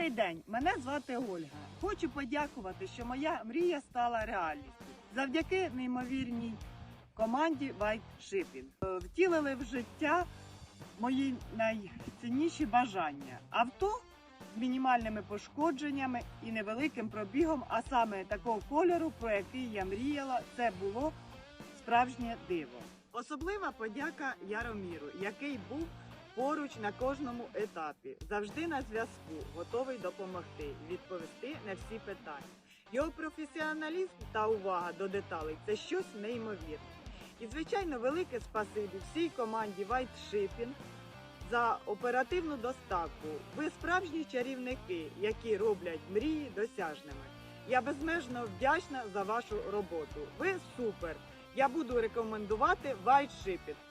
Добрий день, мене звати Ольга. Хочу подякувати, що моя мрія стала реальністю. Завдяки неймовірній команді White Shipping. Е, Втілили в життя мої найцінніші бажання. Авто з мінімальними пошкодженнями і невеликим пробігом, а саме такого кольору, про який я мріяла, це було справжнє диво. Особлива подяка Яроміру, який був поруч на кожному етапі, завжди на зв'язку, готовий допомогти, відповісти на всі питання. Його професіоналізм та увага до деталей це щось неймовірне. І, звичайно, велике спасибі всій команді White Shipping за оперативну доставку. Ви справжні чарівники, які роблять мрії досяжними. Я безмежно вдячна за вашу роботу. Ви супер! Я буду рекомендувати White Shipping.